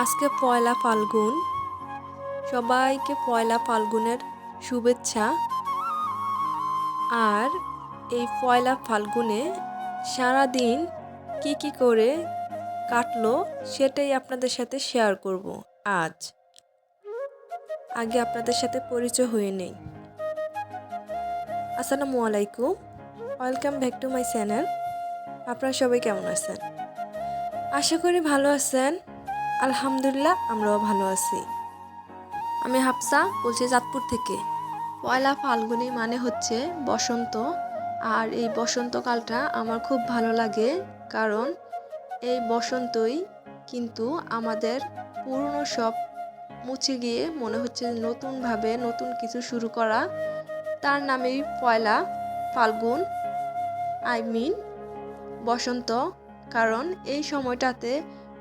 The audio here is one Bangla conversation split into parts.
আজকে পয়লা ফাল্গুন। সবাইকে পয়লা ফাল্গুনের শুভেচ্ছা। আর এই পয়লা ফাল্গুনে সারাদিন কি কি করে কাটলো সেটাই আপনাদের সাথে শেয়ার করব আজ। আগে আপনাদের সাথে পরিচয় হয়ে নেই। আসসালামু আলাইকুম। Welcome back to my channel আপনারা সবাই কেমন আছেন? আশা করি ভালো আছেন। আলহামদুলিল্লাহ, আমরাও ভালো আছি। আমি হাফসা, বলছি চাঁদপুর থেকে। পয়লা ফাল্গুনি মানে হচ্ছে বসন্ত, আর এই বসন্তকালটা আমার খুব ভালো লাগে, কারণ এই বসন্তই কিন্তু আমাদের পুরনো সব মুছে গিয়ে মনে হচ্ছে নতুনভাবে নতুন কিছু শুরু করা। তার নামেই পয়লা ফাল্গুন, আই মিন বসন্ত, কারণ এই সময়টাতে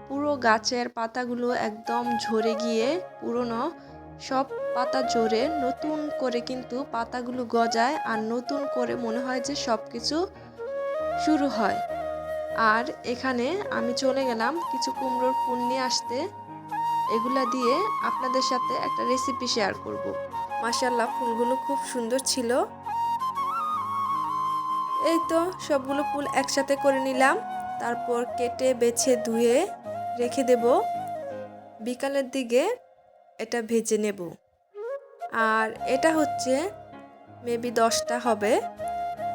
পুরো গাছের পাতাগুলো একদম ঝরে গিয়ে পুরনো, সব পাতা ঝরে নতুন করে কিন্তু পাতাগুলো গজায় আর নতুন করে মনে হয় যে সব কিছু শুরু হয়। আর এখানে আমি চলে গেলাম কিছু কুমড়োর ফুল নিয়ে আসতে। এগুলা দিয়ে আপনাদের সাথে একটা রেসিপি শেয়ার করব। মাসাল্লাহ ফুলগুলো খুব সুন্দর ছিল। এই তো সবগুলো ফুল একসাথে করে নিলাম। তারপর কেটে, বেছে, ধুয়ে রেখে দেব। বিকালের দিকে এটা ভেজে নেব। আর এটা হচ্ছে মেবি দশটা হবে।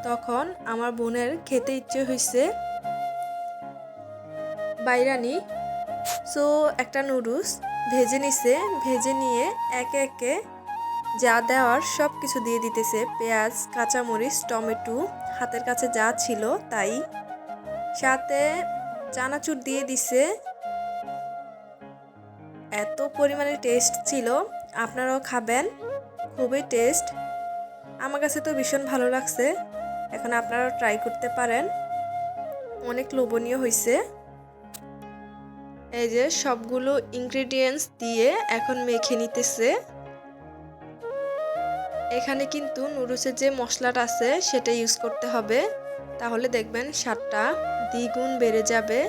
তখন আমার বোনের খেতে ইচ্ছে হয়েছে বাইরানি। সো, একটা নুডলস ভেজে নিছে। ভেজে নিয়ে একে একে যা দেওয়ার সব কিছু দিয়ে দিতেছে। পেঁয়াজ, কাঁচামরিচ, টমেটো, হাতের কাছে যা ছিল তাই। সাথে চানাচুর দিয়ে দিছে। পরিমাণে টেস্ট ছিল, আপনারাও খাবেন, খুবই টেস্ট আমার কাছে তো ভীষণ ভালো লাগছে, এখন আপনারাও ট্রাই করতে পারেন। অনেক লোভনীয় হয়েছে এই যে সবগুলো ইনগ্রেডিয়েন্টস দিয়ে এখন মেখে নিতেছে। এখানে কিন্তু নুডলসের যে মশলাটা আছে, সেটা ইউজ করতে হবে। তাহলে দেখবেন স্বাদটা দ্বিগুণ বেড়ে যাবে।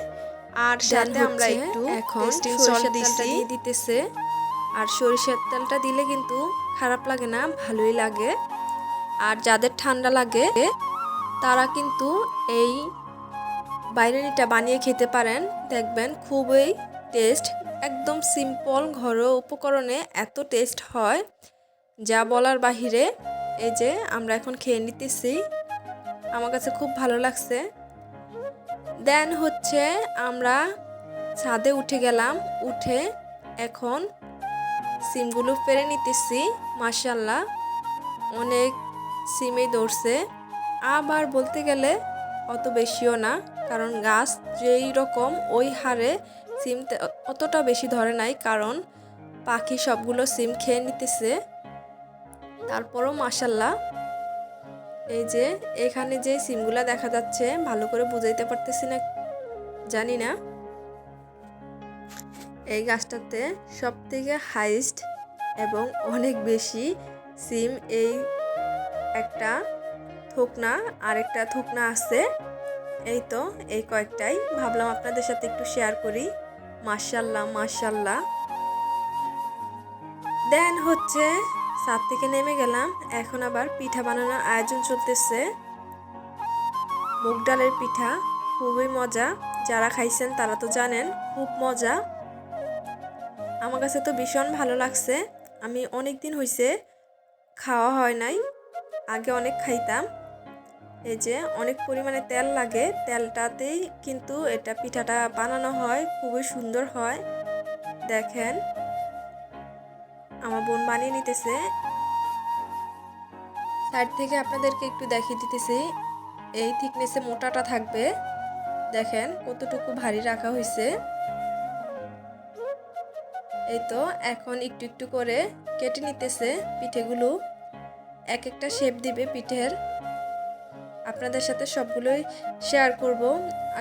আর সাথে আমরা একটু এখন সল্ট দিয়ে দিতেছে। আর সরিষার তেলটা দিলে কিন্তু খারাপ লাগে না ভালোই লাগে। আর যাদের ঠান্ডা লাগে তারা কিন্তু এই বাইরেনিটা বানিয়ে খেতে পারেন। দেখবেন খুবই টেস্ট একদম সিম্পল ঘরোয়া উপকরণে এত টেস্ট হয়। যা বলার বাহিরে এই যে আমরা এখন খেয়ে নিতেছি। আমার কাছে খুব ভালো লাগছে। দেন হচ্ছে আমরা ছাদে উঠে গেলাম, উঠে এখন সিমগুলো পেরে নিতেছি মাসাল্লাহ অনেক সিমে দৌড়ছে আবার বলতে গেলে অত বেশিও না, কারণ গাছ যেই রকম ওই হারে সিম অতটা বেশি ধরে নাই, কারণ পাখি সবগুলো সিম খেয়ে নিতেছে। তারপরও মাসাল্লাহ এই যে, এখানে যে সিমগুলা দেখা যাচ্ছে, ভালো করে বুঝাইতে পারতেছি না, জানি না। এই গাছটাতে সব থেকে হাইস্ট এবং অনেক বেশি সিম এই একটা থোকনা আর একটা থোকনা আছে। এই তো, এই কয়েকটাই। ভাবলাম আপনাদের সাথে একটু শেয়ার করি। মার্শাল্লাহ মার্শাল্লাহ দেন হচ্ছে সাত থেকে নেমে গেলাম। এখন আবার পিঠা বানানোর আয়োজন চলতেছে। মুগ ডালের পিঠা খুবই মজা। যারা খাইছেন তারা তো জানেন, খুব মজা। আমার কাছে তো ভীষণ ভালো লাগছে। আমি অনেক দিন হয়েছে খাওয়া হয় নাই, আগে অনেক খাইতাম। এই যে অনেক পরিমাণে তেল লাগে, তেলটাতেই কিন্তু এটা পিঠাটা বানানো হয়, খুবই সুন্দর হয়। দেখেন আমার বোন বানিয়ে নিতেছে। সাইড থেকে আপনাদেরকে একটু দেখিয়ে দিতেছি। এই থিকনেসে মোটাটা থাকবে। দেখেন কতটুকু ভারী রাখা হয়েছে এই তো এখন একটু একটু করে কেটে নিতেছে পিঠেগুলো। এক একটা শেপ দিবে পিঠের। আপনাদের সাথে সবগুলোই শেয়ার করব।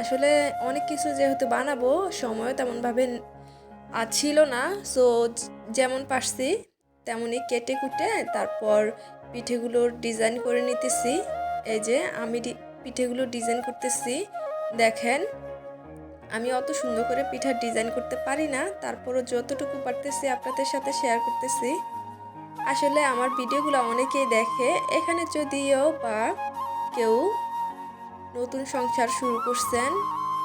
আসলে অনেক কিছু যেহেতু বানাবো, সময়ও তেমনভাবে ছিল না সো যেমন পারছি, তেমনই কেটে কুটে তারপর পিঠেগুলোর ডিজাইন করে নিতেছি। এই যে আমি পিঠেগুলো ডিজাইন করতেছি, দেখেন। আমি অত সুন্দর করে পিঠার ডিজাইন করতে পারি না, তারপরও যতটুকু পারতেছি আপনাদের সাথে শেয়ার করতেছি। আসলে আমার ভিডিওগুলো অনেকেই দেখে, এখানে যদিও বা কেউ নতুন সংসার শুরু করছেন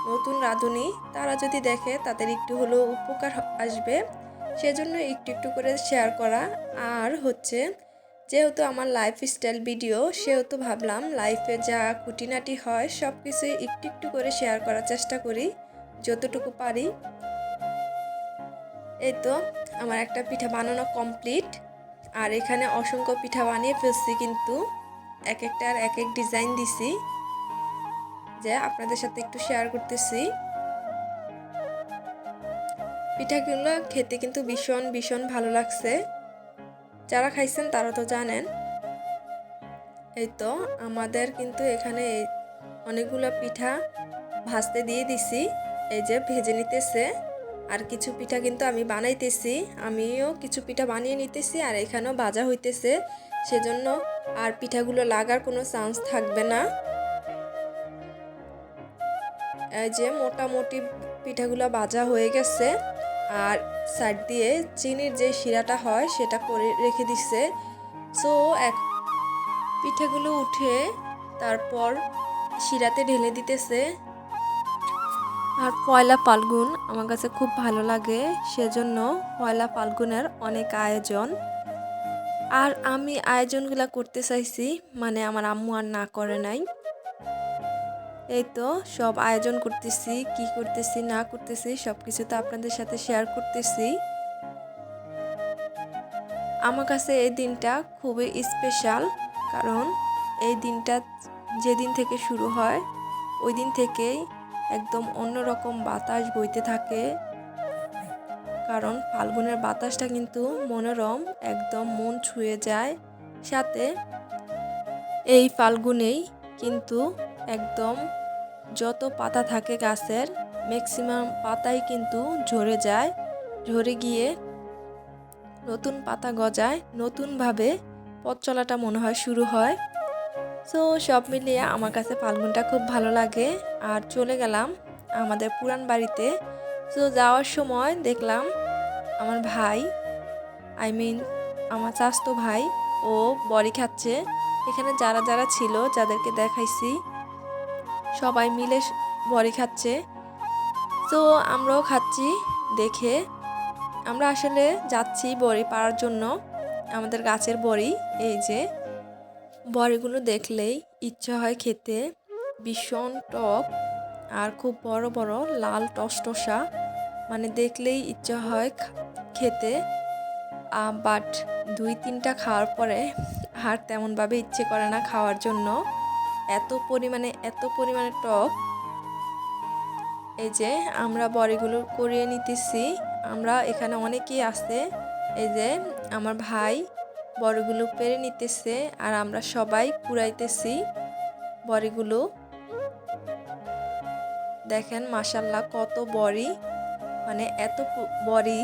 নতুন রাঁধুনি, তারা যদি দেখে তাদের একটু হলেও উপকার আসবে, সেজন্য একটু একটু করে শেয়ার করা। আর হচ্ছে, যেহেতু আমার লাইফ স্টাইল ভিডিও সেহেতু ভাবলাম লাইফে যা খুঁটিনাটি হয় সব কিছুই একটু একটু করে শেয়ার করার চেষ্টা করি, যতটুকু পারি। এই তো, আমার একটা পিঠা বানানো কমপ্লিট আর এখানে অসংখ্য পিঠা বানিয়ে ফেলছি কিন্তু, এক একটার এক এক ডিজাইন দিছি। যে আপনাদের সাথে একটু শেয়ার করতেছি। পিঠাগুলো খেতে কিন্তু ভীষণ ভীষণ ভালো লাগছে। যারা খাইছেন তারা তো জানেন। এই তো আমাদের কিন্তু এখানে অনেকগুলো পিঠা ভাজতে দিয়ে দিছি। এই যে ভেজে নিতেছে। আর কিছু পিঠা কিন্তু আমি বানাইতেছি। আমিও কিছু পিঠা বানিয়ে নিতেছি আর এখানেও ভাজা হইতেছে। সেজন্য আর পিঠাগুলো লাগার কোনো চান্স থাকবে না। যে মোটামুটি পিঠাগুলো ভাজা হয়ে গেছে আর সাইড দিয়ে চিনির যে শিরাটা হয় সেটা করে রেখে দিচ্ছে সো এক পিঠাগুলো উঠে তারপর শিরাতে ঢেলে দিতেছে। আর পয়লা ফাল্গুন আমার কাছে খুব ভালো লাগে, সেজন্য পয়লা ফাল্গুনের অনেক আয়োজন। আর আমি আয়োজনগুলো করতে চাইছি মানে আমার আম্মু আর না করে নাই। এই তো, সব আয়োজন করতেছি, কি করতেছি, না করতেছি সব কিছু তো আপনাদের সাথে শেয়ার করতেছি। আমার কাছে এই দিনটা খুবই স্পেশাল কারণ এই দিনটা যেদিন থেকে শুরু হয়, ওই দিন থেকেই একদম অন্যরকম বাতাস বইতে থাকে। কারণ ফাল্গুনের বাতাসটা কিন্তু মনোরম, একদম মন ছুঁয়ে যায়। সাথে এই ফাল্গুনেই কিন্তু একদম যত পাতা থাকে গাছের ম্যাক্সিমাম পাতাই কিন্তু ঝরে যায়, ঝরে গিয়ে নতুন পাতা গজায়, নতুনভাবে পথ চলাটা মনে হয় শুরু হয়। সো সব মিলিয়ে আমার কাছে ফাল্গুনটা খুব ভালো লাগে। আর চলে গেলাম আমাদের পুরান বাড়িতে। সো যাওয়ার সময় দেখলাম আমার ভাই আই মিন আমার চাস্তো ভাই, ও বড়ি খাচ্ছে। এখানে যারা যারা ছিল, যাদেরকে দেখাইছি সবাই মিলে বড়ি খাচ্ছে। তো আমরাও খাচ্ছি দেখে। আমরা আসলে যাচ্ছি বড়ি পাড়ার জন্য, আমাদের গাছের বড়ি, এই যে। বড়িগুলো দেখলেই ইচ্ছা হয় খেতে। ভীষণ টক আর খুব বড় বড় লাল টসটসা মানে দেখলেই ইচ্ছা হয় খেতে। বাট দুই তিনটা খাওয়ার পরে আর তেমনভাবে ইচ্ছে করে না খাওয়ার জন্য। এত পরিমাণে এত পরিমাণে টক। এই যে আমরা বড়িগুলো করিয়ে নিতেছি। আমরা এখানে অনেকেই আছে। এই যে আমার ভাই বড়িগুলো পেরে নিতেছে আর আমরা সবাই কুড়াইতেছি বড়িগুলো। দেখেন মাসাল্লাহ কত বড়ি। মানে এত বড়ি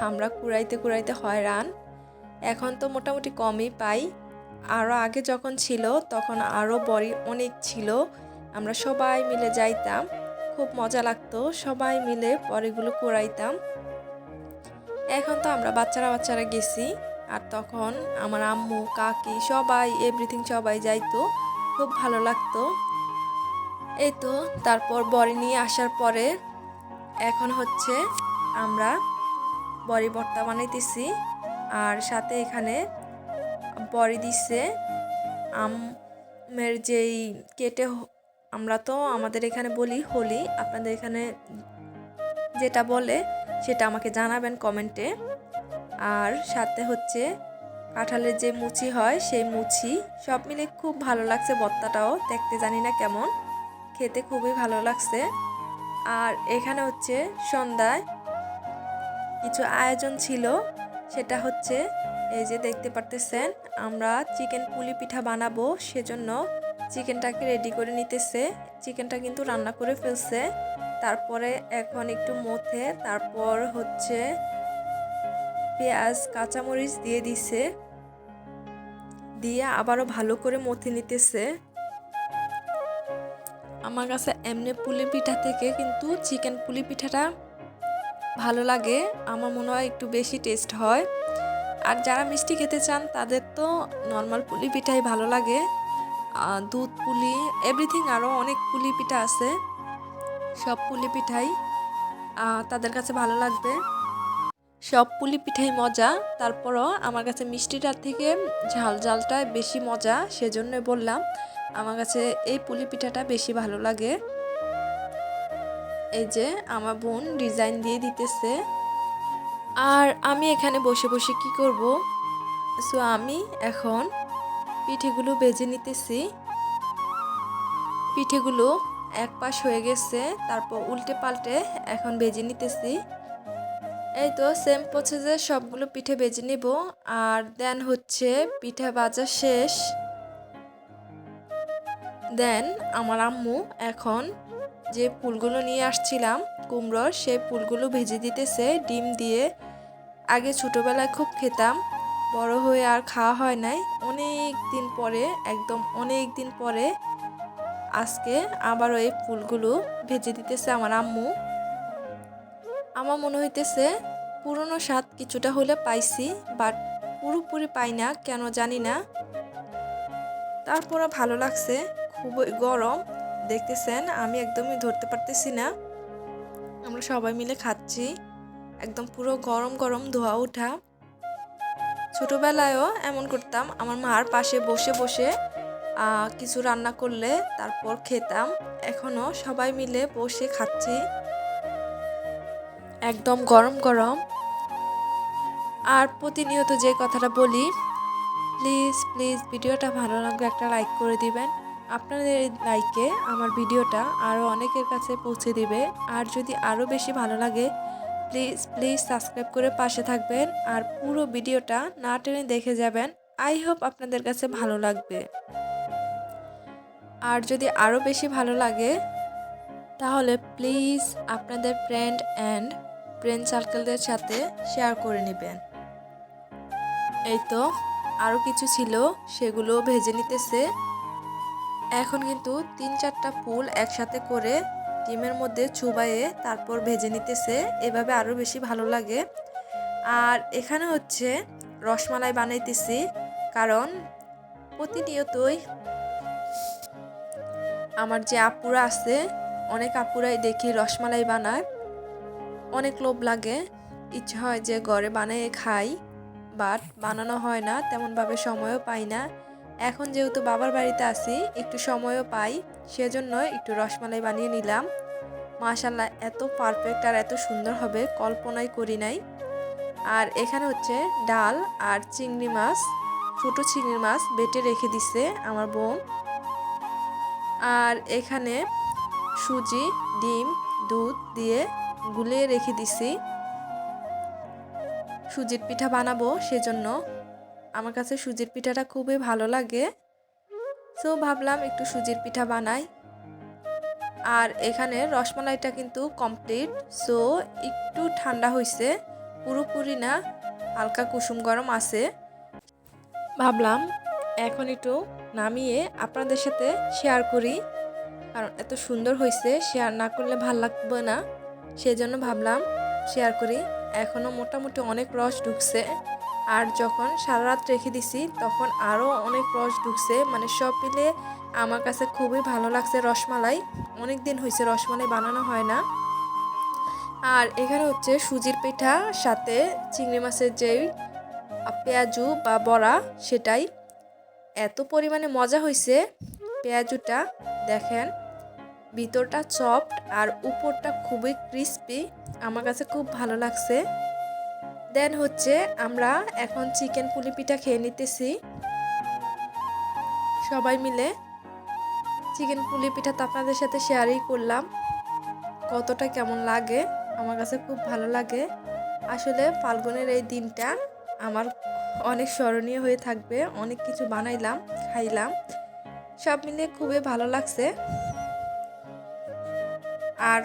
আমরা কুড়াইতে কুড়াইতে হয়রান। এখন তো মোটামুটি কমই পাই। আরও আগে যখন ছিল, তখন আরও বড়ি অনেক ছিল। আমরা সবাই মিলে যাইতাম। খুব মজা লাগতো। সবাই মিলে বড়িগুলো কুড়াইতাম। এখন তো আমরা বাচ্চারা বাচ্চারা গেছি। আর তখন আমার আম্মু, কাকি, সবাই এভরিথিং সবাই যাইতো। খুব ভালো লাগতো। এই তো, তারপর বড়ি নিয়ে আসার পরে এখন হচ্ছে আমরা বড়ি ভর্তা বানাইতেছি। আর সাথে এখানে বড়ি দিচ্ছে আমের যেই কেটে আমরা তো আমাদের এখানে বলি হোলি, আপনাদের এখানে যেটা বলে সেটা আমাকে জানাবেন কমেন্টে। আর সাথে হচ্ছে কাঁঠালের যে মুচি হয়, সেই মুচি সব মিলে খুব ভালো লাগছে বত্তাটাও, দেখতে জানি না কেমন। খেতে খুবই ভালো লাগছে। আর এখানে হচ্ছে সন্ধ্যায় কিছু আয়োজন ছিল, সেটা হচ্ছে এই যে দেখতে পারতেছেন, আমরা চিকেন পুলি পিঠা বানাবো, সেজন্য চিকেনটাকে রেডি করে নিতেছে। চিকেনটা কিন্তু রান্না করে ফেলছে। তারপরে এখন একটু মথে, তারপর হচ্ছে পেঁয়াজ, কাঁচামরিচ দিয়ে দিছে। দিয়ে আবারও ভালো করে মথে নিতেছে। আমার কাছে এমনি পুলি পিঠা থেকে কিন্তু চিকেন পুলি পিঠাটা ভালো লাগে। আমার মনে হয় একটু বেশি টেস্ট হয়। আর যারা মিষ্টি খেতে চান, তাদের তো নর্মাল পুলি পিঠাই ভালো লাগে। দুধ পুলি এভরিথিং আরও অনেক পুলি পিঠা আছে। সব পুলি পিঠাই তাদের কাছে ভালো লাগবে। সব পুলি পিঠাই মজা, তারপরও আমার কাছে মিষ্টিটার থেকে ঝাল ঝালটাই বেশি মজা সেজন্য বললাম, আমার কাছে এই পুলি পিঠাটা বেশি ভালো লাগে। এই যে, আমার বোন ডিজাইন দিয়ে দিতেছে। আর আমি এখানে বসে বসে কি করব? সো আমি এখন পিঠেগুলো বেজে নিতেছি। পিঠেগুলো এক পাশ হয়ে গেছে, তারপর উল্টে পাল্টে এখন বেজে নিতেছি। এই তো সেম প্রসেসে সবগুলো পিঠে বেজে নিব। আর দেন হচ্ছে পিঠে ভাজা শেষ। দেন আমার আম্মু এখন যে ফুলগুলো নিয়ে আসছিলাম কুমড়োর সেই ফুলগুলো ভেজে দিতেছে, ডিম দিয়ে। আগে ছোটোবেলায় খুব খেতাম, বড় হয়ে আর খাওয়া হয় নাই। অনেক দিন পরে, একদম অনেক দিন পরে আজকে আবারও এই ফুলগুলো ভেজে দিতেছে আমার আম্মু। আমার মনে হইতেছে পুরনো স্বাদ কিছুটা হলে পাইছি, বাট পুরোপুরি পাই না, কেন জানি না। তারপরও ভালো লাগছে, খুবই গরম। দেখতেছেন, আমি একদমই ধরতে পারতেছি না। আমরা সবাই মিলে খাচ্ছি। একদম পুরো গরম গরম ধোয়া ওঠা ছোটবেলায়ও এমন করতাম, আমার মার পাশে বসে বসে কিছু রান্না করলে তারপর খেতাম। এখনও সবাই মিলে বসে খাচ্ছি। একদম গরম গরম। আর প্রতিনিয়ত যে কথাটা বলি প্লিজ প্লিজ ভিডিওটা ভালো লাগলে একটা লাইক করে দিবেন। আপনাদের লাইকে আমার ভিডিওটা আরও অনেকের কাছে পৌঁছে দিবে। আর যদি আরও বেশি ভালো লাগে প্লিজ প্লিজ সাবস্ক্রাইব করে পাশে থাকবেন। আর পুরো ভিডিওটা না টেনে দেখে যাবেন। আই হোপ আপনাদের কাছে ভালো লাগবে। আর যদি আরও বেশি ভালো লাগে, তাহলে প্লিজ আপনাদের ফ্রেন্ড অ্যান্ড ফ্রেন্ড সার্কেলদের সাথে শেয়ার করে নেবেন। এই তো আরও কিছু ছিল সেগুলো ভেজে নিতেছে। এখন কিন্তু তিন চারটা ফুল একসাথে করে ডিমের মধ্যে চুবাইয়ে তারপর ভেজে নিতেছে। এভাবে আরও বেশি ভালো লাগে। আর এখানে হচ্ছে রসমালাই বানাইতেছি, কারণ প্রতিনিয়তই আমার যে আপুরা আছে, অনেক আপুরাই দেখি রসমালাই বানায়। অনেক লোভ লাগে, ইচ্ছে হয় যে ঘরে বানিয়ে খাই, বাট বানানো হয় না, তেমনভাবে সময়ও পাই না। এখন যেহেতু বাবার বাড়িতে আছি, একটু সময়ও পাই, সেজন্য একটু রসমালাই বানিয়ে নিলাম। মাশাল্লাহ এত পারফেক্ট আর এত সুন্দর হবে, কল্পনাই করি নাই। আর এখানে হচ্ছে ডাল আর চিংড়ি মাছ ছোটো চিংড়ি মাছ বেটে রেখে দিছে আমার বোন। আর এখানে সুজি, ডিম, দুধ দিয়ে গুলিয়ে রেখে দিছি। সুজির পিঠা বানাবো সেজন্য আমার কাছে সুজির পিঠাটা খুবই ভালো লাগে। সো ভাবলাম একটু সুজির পিঠা বানাই। আর এখানে রসমালাইটা কিন্তু কমপ্লিট সো একটু ঠান্ডা হয়েছে পুরোপুরি না, হালকা কুসুম গরম আছে। ভাবলাম এখন একটু নামিয়ে আপনাদের সাথে শেয়ার করি, কারণ এত সুন্দর হয়েছে শেয়ার না করলে ভালো লাগবে না। সেজন্য ভাবলাম শেয়ার করি এখনও মোটামুটি অনেক রস ঢুকছে। আর যখন সারা রাত রেখে দিছি, তখন আরও অনেক রস ঢুকছে। মানে সব মিলে আমার কাছে খুবই ভালো লাগছে রসমালাই। অনেক দিন হয়েছে রসমালাই বানানো হয় না। আর এখানে হচ্ছে সুজির পিঠা, সাথে চিংড়ি মাছের যেই পেঁয়াজু বা বড়া, সেটাই। এত পরিমাণে মজা হয়েছে পেঁয়াজুটা, দেখেন। ভিতরটা সফট আর উপরটা খুবই ক্রিস্পি। আমার কাছে খুব ভালো লাগছে। দেন হচ্ছে আমরা এখন চিকেন পুলি পিঠা খেয়ে নিতেছি। সবাই মিলে চিকেন পুলি পিঠা তো আপনাদের সাথে শেয়ারই করলাম। কতটা কেমন লাগে, আমার কাছে খুব ভালো লাগে। আসলে ফাল্গুনের এই দিনটা আমার অনেক স্মরণীয় হয়ে থাকবে, অনেক কিছু বানাইলাম, খাইলাম। সব মিলে খুবই ভালো লাগছে। আর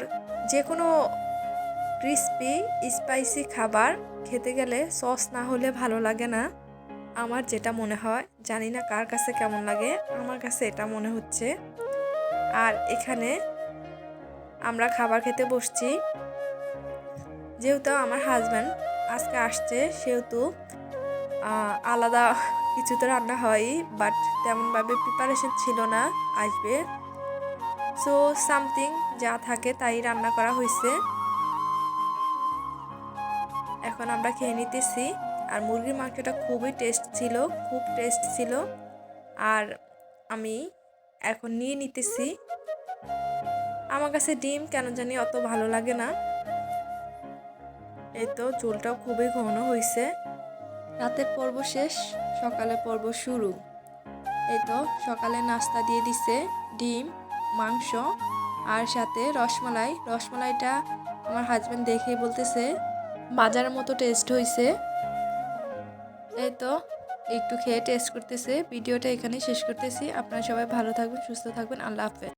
যে কোনো ক্রিস্পি স্পাইসি খাবার খেতে গেলে সস না হলে ভালো লাগে না। আমার যেটা মনে হয়, জানি না কার কাছে কেমন লাগে, আমার কাছে এটা মনে হচ্ছে। আর এখানে আমরা খাবার খেতে বসছি। যেহেতু আমার হাজব্যান্ড আজকে আসছে, সেহেতু আলাদা কিছু তো রান্না হয় বাট তেমনভাবে প্রিপারেশন ছিল না, আসবে। সো সামথিং যা থাকে তাই রান্না করা হয়েছে এখন আমরা খেয়ে নিতেছি। আর মুরগির মাংসটা খুবই টেস্ট ছিল, খুব টেস্ট ছিল। আর আমি এখন নিয়ে নিতেছি। আমার কাছে ডিম, কেন জানি অত ভালো লাগে না। এই তো চুলটাও খুবই ঘন হয়েছে রাতের পর্ব শেষ সকালে পর্ব শুরু। এই তো সকালে নাস্তা দিয়ে দিছে ডিম, মাংস, আর সাথে রসমালাই। রসমালাইটা আমার হাজব্যান্ড দেখেই বলতেছে বাজারের মতো টেস্ট হয়েছে এই তো, একটু খেয়ে টেস্ট করতেছে। ভিডিওটা এখানেই শেষ করতেছি। আপনারা সবাই ভালো থাকবেন, সুস্থ থাকবেন। আল্লাহ হাফেজ।